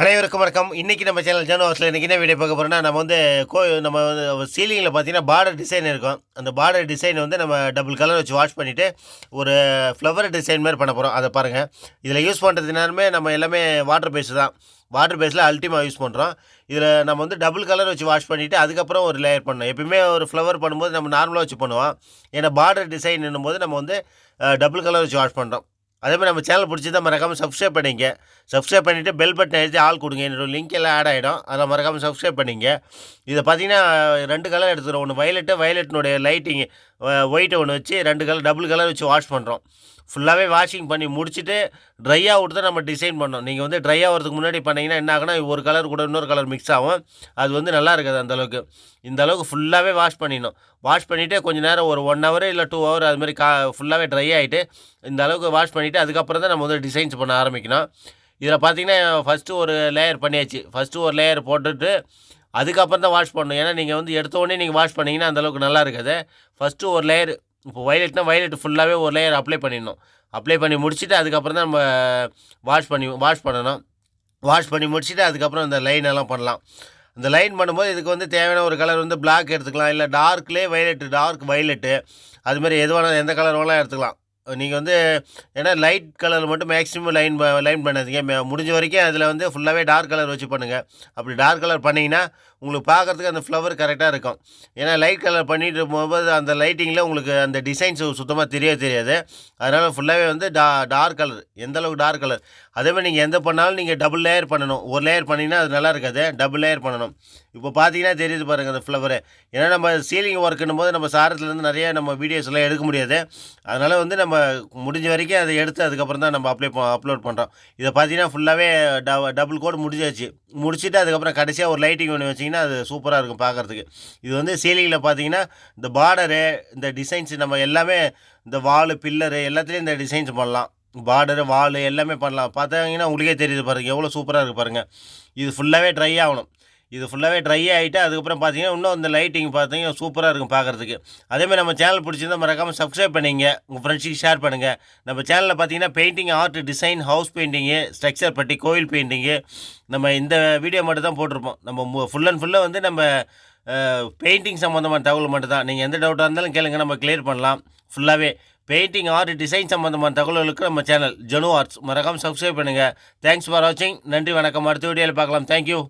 அனைவருக்கும் வணக்கம். இன்றைக்கி நம்ம சேனல் ஜனோ ஹவுஸில் இன்றைக்கி என்ன வீடியோ பார்க்க போகிறோம்னா நம்ம வந்து கோ நம்ம வந்து சீலிங்கில் பார்த்தீங்கன்னா பார்டர் டிசைன் இருக்கும். அந்த பார்டர் டிசைன் வந்து நம்ம டபுள் கலர் வச்சு வாஷ் பண்ணிவிட்டு ஒரு ஃப்ளவர் டிசைன் மாதிரி பண்ண போகிறோம் அதை பாருங்கள் இதில் யூஸ் பண்ணுறது நம்ம எல்லாமே வாட்டர் பேஸ் தான். வாட்டர் பேஸில் அல்டிமா யூஸ் பண்ணுறோம் இதில் நம்ம வந்து டபுள் கலர் வச்சு வாஷ் பண்ணிவிட்டு அதுக்கப்புறம் ஒரு லேயர் பண்ணோம் எப்பயுமே ஒரு ஃப்ளவர் பண்ணும்போது நம்ம நார்மலாக வச்சு பண்ணுவோம். ஏன்னா பார்டர் டிசைன் போது நம்ம வந்து டபுள் கலர் வச்சு வாஷ் பண்ணுறோம் அதே மாதிரி நம்ம சேனல் பிடிச்சிருந்தா மறக்காமல் சப்ஸ்கிரைப் பண்ணிங்க சப்ஸ்கிரைப் பண்ணிவிட்டு பெல் பட்டன் எழுதி ஆள் கொடுங்க. என்னோட லிங்க் எல்லாம் ஆட் ஆகிடும் அதை மறக்காமல் சப்ஸ்கிரைப் பண்ணிங்க இதை பார்த்தீங்கன்னா ரெண்டு கலர் எடுத்துக்கிறோம். ஒன்று வயலட்டு வயலட்டினுடைய லைட்டிங்கு ஒயிட்டை ஒன்று வச்சு ரெண்டு கலர் டபுள் கலர் வச்சு வாஷ் பண்ணுறோம் ஃபுல்லாகவே வாஷிங் பண்ணி முடிச்சுட்டு ட்ரை ஆகிட்டு தான் நம்ம டிசைன் பண்ணோம். நீங்கள் வந்து ட்ரை ஆகிறதுக்கு முன்னாடி பண்ணிங்கன்னா என்ன ஆகுனா ஒரு கலர் கூட இன்னொரு கலர் மிக்ஸ் ஆகும். அது வந்து நல்லா இருக்காது அந்தளவுக்கு இந்த அளவுக்கு ஃபுல்லாகவே வாஷ் பண்ணிடணும். வாஷ் பண்ணிவிட்டு கொஞ்சம் நேரம் ஒரு ஒன் ஹவர் இல்லை டூ ஹவர் அது மாதிரி கா ஃபுல்லாகவே ட்ரை ஆகிட்டு இந்த அளவுக்கு வாஷ் பண்ணிவிட்டு அதுக்கப்புறம் தான் நம்ம வந்து டிசைன்ஸ் பண்ண ஆரம்பிக்கணும். இதில் பார்த்தீங்கன்னா ஃபஸ்ட்டு ஒரு லேயர் பண்ணியாச்சு. ஃபஸ்ட்டு ஒரு லேயர் போட்டுட்டு அதுக்கப்புறம் தான் வாஷ் பண்ணணும். ஏன்னா நீங்கள் வந்து எடுத்த உடனே நீங்கள் வாஷ் பண்ணிங்கன்னா அந்தளவுக்கு நல்லா இருக்காது. ஃபஸ்ட்டு ஒரு லேயர் இப்போ வயலட்னா வயலட் ஃபுல்லாகவே ஒரு லேயர் அப்ளை பண்ணிடணும். அப்ளை பண்ணி முடிச்சுட்டு அதுக்கப்புறம் தான் நம்ம வாஷ் பண்ணி வாஷ் பண்ணணும். வாஷ் பண்ணி முடிச்சுட்டு அதுக்கப்புறம் இந்த லைன் எல்லாம் பண்ணலாம். இந்த லைன் பண்ணும்போது இதுக்கு வந்து தேவையான ஒரு கலர் வந்து பிளாக் எடுத்துக்கலாம். இல்லை டார்க்லேயே வயலட்டு டார்க் வயலட்டு அதுமாதிரி எது வேணாலும் எந்த கலர் வேணாலும் எடுத்துக்கலாம். நீங்கள் வந்து ஏன்னா லைட் கலர் மட்டும் மேக்ஸிமம் லைன் லைன் பண்ணாதீங்க. முடிஞ்ச வரைக்கும் அதில் வந்து ஃபுல்லாகவே டார்க் கலர் வச்சு பண்ணுங்கள் அப்படி டார்க் கலர் பண்ணிங்கன்னா உங்களுக்கு பார்க்குறதுக்கு அந்த ஃப்ளவர் கரெக்டாக இருக்கும். ஏன்னா லைட் கலர் பண்ணிட்டு போகும்போது அந்த லைட்டிங்கில் உங்களுக்கு அந்த டிசைன்ஸ் சுத்தமாக தெரிய தெரியாது. அதனால் ஃபுல்லாகவே வந்து டா டார்க் கலர் எந்த அளவுக்கு டார்க் கலர் அதேமாதிரி நீங்கள் எந்த பண்ணாலும் நீங்கள் டபுள் லேயர் பண்ணணும். ஒரு லேயர் பண்ணிங்கன்னா அது நல்லா இருக்காது. டபுள் லேயர் பண்ணணும். இப்போ பார்த்தீங்கன்னா தெரியுது பாருங்கள் அந்த ஃப்ளவரு ஏன்னா நம்ம சீலிங் ஒர்க்குன்னும் போது நம்ம சாரத்துலேருந்து நிறைய நம்ம வீடியோஸ் எல்லாம் எடுக்க முடியாது. அதனால் வந்து நம்ம முடிஞ்ச வரைக்கும் அதை எடுத்து அதுக்கப்புறம் தான் நம்ம அப்ளை அப்லோட் பண்ணுறோம் இதை பார்த்தீங்கன்னா ஃபுல்லாகவே டபுள் கோட் முடிஞ்சாச்சு. முடிச்சுட்டு அதுக்கப்புறம் கடைசியாக ஒரு லைட்டிங் ஒன்று வச்சிங்கன்னா அது சூப்பராக இருக்கும் பார்க்குறதுக்கு இது வந்து சீலிங்கில் பார்த்தீங்கன்னா இந்த பார்டரு இந்த டிசைன்ஸ் நம்ம எல்லாமே இந்த வாலு பில்லரு எல்லாத்துலேயும் இந்த டிசைன்ஸ் பண்ணலாம். பார்டரு வாலு எல்லாமே பண்ணலாம். பார்த்தாங்கன்னா உங்களுக்கே தெரியுது பாருங்கள் எவ்வளோ சூப்பராக இருக்குது பாருங்கள் இது ஃபுல்லாகவே ட்ரை ஆகணும். இது ஃபுல்லாகவே ட்ரை ஆகிட்டு அதுக்கப்புறம் பார்த்தீங்கன்னா இன்னும் இந்த லைட்டிங் பார்த்தீங்கன்னா சூப்பராக இருக்கும் பார்க்குறதுக்கு அதேமாதிரி நம்ம சேனல் பிடிச்சிருந்தா மறக்காமல் சப்ஸ்கிரைப் பண்ணிங்க. உங்கள் ஃப்ரெண்ட்ஸுக்கு ஷேர் பண்ணுங்கள் நம்ம சேனலில் பார்த்தீங்கன்னா painting art design house painting structure பட்டி கோவில் பெயிண்டிங்கு நம்ம இந்த வீடியோ மட்டும் தான் போட்டிருப்போம். நம்ம ஃபுல் அண்ட் ஃபுல்லாக வந்து நம்ம பெயிண்டிங் சம்மந்தமான தகவல் மட்டும் தான் நீங்கள் எந்த டவுட்டாக இருந்தாலும் கேளுங்க நம்ம கிளியர் பண்ணலாம். ஃபுல்லாகவே பெயிண்டிங் ஆர்ட் டிசைன் சம்மந்தமான தகவல்களுக்கு நம்ம சேனல் ஜனு ஆர்ட்ஸ் மறக்காமல் சப்ஸ்கிரைப் பண்ணுங்கள் தேங்க்ஸ் ஃபார் வாட்சிங் நன்றி வணக்கம். அடுத்த வீடியோவில் பார்க்கலாம். தேங்க்யூ